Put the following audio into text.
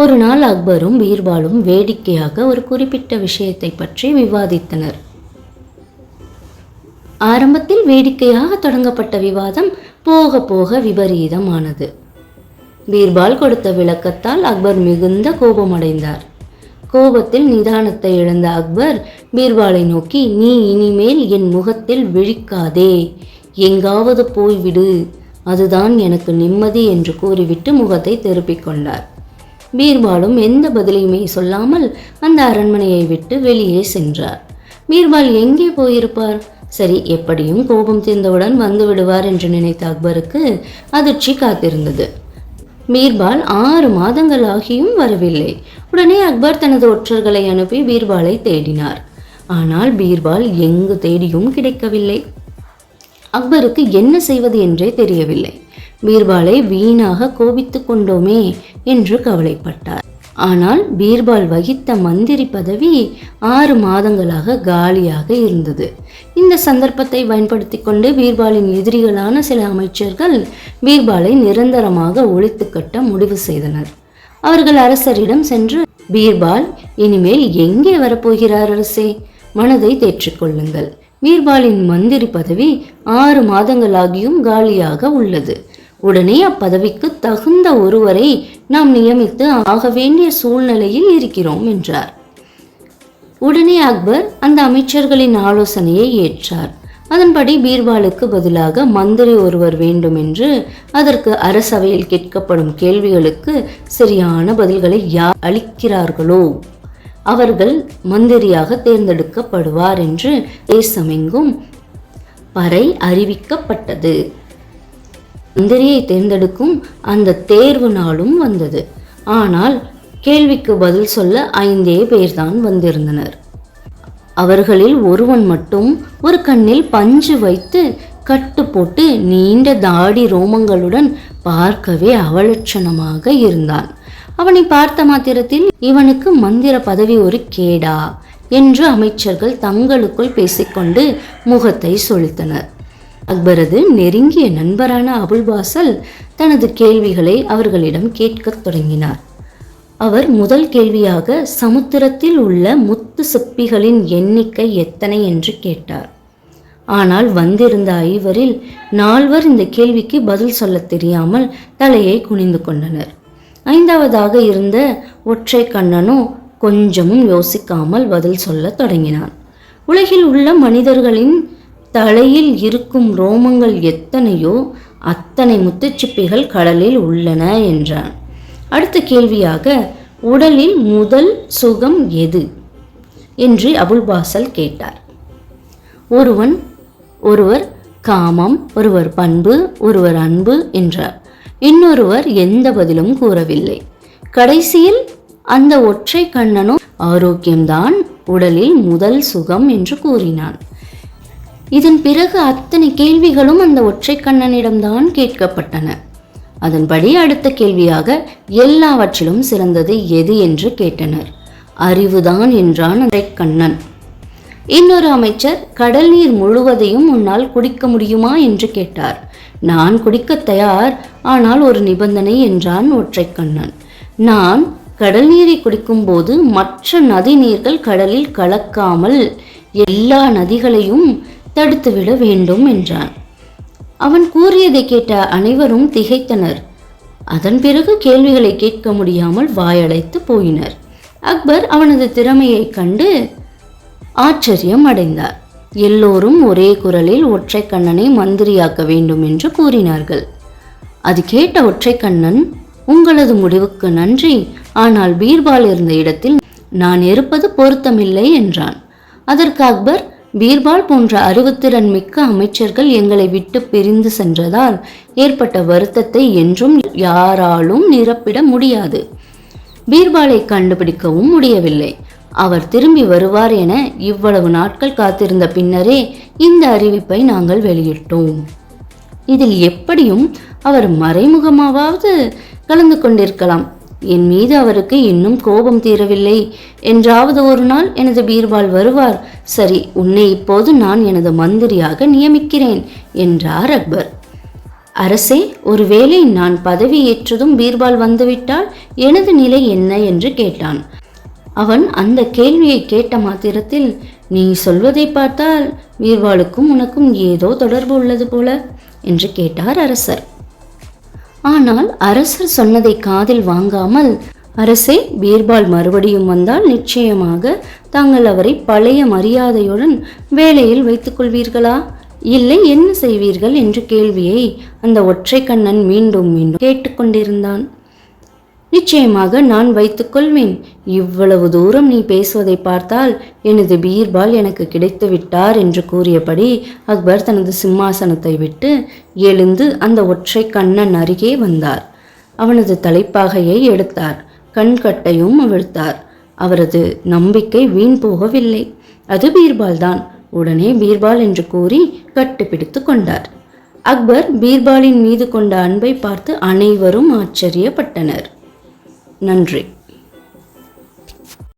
ஒரு நாள் அக்பரும் பீர்பாலும் வேடிக்கையாக ஒரு குறிப்பிட்ட விஷயத்தை பற்றி விவாதித்தனர். ஆரம்பத்தில் வேடிக்கையாக தொடங்கப்பட்ட விவாதம் போக போக விபரீதமானது. பீர்பால் கொடுத்த விளக்கத்தால் அக்பர் மிகுந்த கோபமடைந்தார். கோபத்தில் நிதானத்தை இழந்த அக்பர் பீர்பாலை நோக்கி நீ இனிமேல் என் முகத்தில் விழிக்காதே. எங்காவது போய்விடு. அதுதான் எனக்கு நிம்மதி என்று கூறிவிட்டு முகத்தை திருப்பிக் கொண்டார். பீர்பாலும் எந்த பதிலையுமே சொல்லாமல் அந்த அரண்மனையை விட்டு வெளியே சென்றார். பீர்பால் எங்கே போயிருப்பார்? சரி எப்படியும் கோபம் தீர்ந்தவுடன் வந்து விடுவார் என்று நினைத்த அக்பருக்கு அதிர்ச்சி காத்திருந்தது. பீர்பால் ஆறு மாதங்கள் ஆகியும் வரவில்லை. உடனே அக்பர் தனது ஒற்றர்களை அனுப்பி பீர்பாலை தேடினார். ஆனால் பீர்பால் எங்கு தேடியும் கிடைக்கவில்லை. அக்பருக்கு என்ன செய்வது என்றே தெரியவில்லை. பீர்பாலை வீணாக கோபித்து கொண்டோமே. என்று கவலைப்பட்டார். ஆனால் பீர்பால் வகித்த மந்திரி பதவி ஆறு மாதங்களாக காலியாக இருந்தது. இந்த சந்தர்ப்பத்தை பயன்படுத்தி கொண்டு பீர்பாலின் எதிரிகளான சில அமைச்சர்கள் பீர்பாலை நிரந்தரமாக ஒழித்து கட்ட முடிவு செய்தனர். அவர்கள் அரசரிடம் சென்று பீர்பால் இனிமேல் எங்கே வரப்போகிறார் அரசே? மனதை தேற்றிக்கொள்ளுங்கள் பீர்பாலின் மந்திரி பதவி ஆறு மாதங்களாகியும் காலியாக உள்ளது. உடனே அப்பதவிக்கு தகுந்த ஒருவரை நாம் நியமித்து ஆக வேண்டிய சூழ்நிலையில் இருக்கிறோம் என்றார். உடனே அக்பர் அந்த அமைச்சர்களின் ஆலோசனையை ஏற்றார். அதன்படி பீர்பாலுக்கு பதிலாக மந்திரி ஒருவர் வேண்டும் என்று அதற்கு அரசவையில் கேட்கப்படும் கேள்விகளுக்கு சரியான பதில்களை யார் அளிக்கிறார்களோ அவர்கள் மந்திரியாக தேர்ந்தெடுக்கப்படுவார் என்று தேசமெங்கும் பறை அறிவிக்கப்பட்டது. மந்திரியை தேர்ந்தெடுக்கும் அந்த தேர்வு நாளும் வந்தது. ஆனால் கேள்விக்கு பதில் சொல்ல ஐந்தே பேர்தான் வந்திருந்தனர். அவர்களில் ஒருவன் மட்டும் ஒரு கண்ணில் பஞ்சு வைத்து கட்டு போட்டு நீண்ட தாடி ரோமங்களுடன் பார்க்கவே அவலட்சணமாக இருந்தான். அவனை பார்த்த மாத்திரத்தில் இவனுக்கு மந்திர பதவி ஒரு கேடா என்று அமைச்சர்கள் தங்களுக்குள் பேசிக்கொண்டு முகத்தை சொலித்தனர் அக்பரது நெருங்கிய நண்பரான அபுல் பாசல் தனது கேள்விகளை அவர்களிடம் கேட்கத் தொடங்கினார். அவர் முதல் கேள்வியாக சமுத்திரத்தில் உள்ள முத்து சிப்பிகளின் எண்ணிக்கை எத்தனை? என்று கேட்டார். ஆனால் வந்திருந்த ஐவரில் நால்வர் இந்த கேள்விக்கு பதில் சொல்லத் தெரியாமல் தலையை குனிந்து கொண்டனர். ஐந்தாவதாக இருந்த ஒற்றை கண்ணனோ கொஞ்சமும் யோசிக்காமல் பதில் சொல்ல தொடங்கினான். உலகில் உள்ள மனிதர்களின் தலையில் இருக்கும் ரோமங்கள் எத்தனையோ அத்தனை முத்துச்சிப்பிகள் கடலில் உள்ளன என்றான். அடுத்த கேள்வியாக உடலில் முதல் சுகம் எது? என்று அபுல் பாசல் கேட்டார். ஒருவன் ஒருவர் காமம் ஒருவர் பண்பு ஒருவர் அன்பு என்றார். இன்னொருவர் எந்த பதிலும் கூறவில்லை. கடைசியில் அந்த ஒற்றை கண்ணனும் ஆரோக்கியம்தான் உடலில் முதல் சுகம் என்று கூறினான். இதன் பிறகு அத்தனை கேள்விகளும் அந்த ஒற்றை கண்ணனிடம்தான் கேட்கப்பட்டன. அதன்படி அடுத்த கேள்வியாக எல்லாவற்றிலும் சிறந்தது எது என்று கேட்டனர். அறிவுதான் என்றான் அந்த கண்ணன். இன்னொரு அமைச்சர் கடல் நீர் முழுவதையும் உன்னால் குடிக்க முடியுமா என்று கேட்டார். நான் குடிக்க தயார் ஆனால் ஒரு நிபந்தனை என்றான் ஒற்றைக்கண்ணன் நான் கடல் நீரை குடிக்கும்போது மற்ற நதி நீர்கள் கடலில் கலக்காமல் எல்லா நதிகளையும் தடுத்துவிட வேண்டும் என்றான். அவன் கூறியதை கேட்ட அனைவரும் திகைத்தனர். அதன் பிறகு கேள்விகளை கேட்க முடியாமல் வாயடைத்து போயினர். அக்பர் அவனது திறமையைக் கண்டு ஆச்சரியம் அடைந்தார். எல்லோரும் ஒரே குரலில் ஒற்றைக்கண்ணனை மந்திரியாக்க வேண்டும் என்று கூறினார்கள். அது கேட்ட ஒற்றைக்கண்ணன் உங்களது முடிவுக்கு நன்றி. ஆனால் பீர்பால் இருந்த இடத்தில் நான் இருப்பது பொருத்தமில்லை என்றான். அதற்கு அக்பர் பீர்பால் போன்ற அறிவுத்திறன் மிக்க அமைச்சர்கள் எங்களை விட்டு பிரிந்து சென்றதால் ஏற்பட்ட வருத்தத்தை என்றும் யாராலும் நிரப்பிட முடியாது. பீர்பாலை கண்டுபிடிக்கவும் முடியவில்லை. அவர் திரும்பி வருவார் என இவ்வளவு நாட்கள் காத்திருந்த பின்னரே இந்த அறிவிப்பை நாங்கள் வெளியிட்டோம். இதில் எப்படியும் அவர் மறைமுகமாவது கலந்து கொண்டிருக்கலாம். என் மீது அவருக்கு இன்னும் கோபம் தீரவில்லை. என்றாவது ஒரு நாள் எனது பீர்பால் வருவார். சரி உன்னை இப்போது நான் எனது மந்திரியாக நியமிக்கிறேன் என்றார் அக்பர். அரசே ஒருவேளை நான் பதவி ஏற்றதும் பீர்பால் வந்துவிட்டால் எனது நிலை என்ன? என்று கேட்டான். அவன் அந்த கேள்வியை கேட்ட மாத்திரத்தில் நீ சொல்வதை பார்த்தால் பீர்பாலுக்கும் உனக்கும் ஏதோ தொடர்பு உள்ளது போல என்று கேட்டார் அரசர். ஆனால் அரசர் சொன்னதை காதில் வாங்காமல் அரசே பீர்பால் மறுபடியும் வந்தால் நிச்சயமாக தாங்கள் அவரை பழைய மரியாதையுடன் வேலையில் வைத்துக் கொள்வீர்களா? இல்லை என்ன செய்வீர்கள் என்ற கேள்வியை அந்த ஒற்றை கண்ணன் மீண்டும் மீண்டும் கேட்டுக்கொண்டிருந்தான் நிச்சயமாக நான் வைத்துக்கொள்வேன் இவ்வளவு தூரம் நீ பேசுவதை பார்த்தால் எனது பீர்பால் எனக்கு கிடைத்து விட்டார் என்று கூறியபடி அக்பர் தனது சிம்மாசனத்தை விட்டு எழுந்து அந்த ஒற்றை கண்ணன் அருகே வந்தார். அவனது தலைப்பாகையை எடுத்தார். கண்கட்டையும் அவிழ்த்தார் அவரது நம்பிக்கை வீண் போகவில்லை. அது பீர்பால் தான். உடனே பீர்பால் என்று கூறி கட்டுப்பிடித்து கொண்டார். அக்பர் பீர்பாலின் மீது கொண்ட அன்பை பார்த்து அனைவரும் ஆச்சரியப்பட்டனர். நன்றி.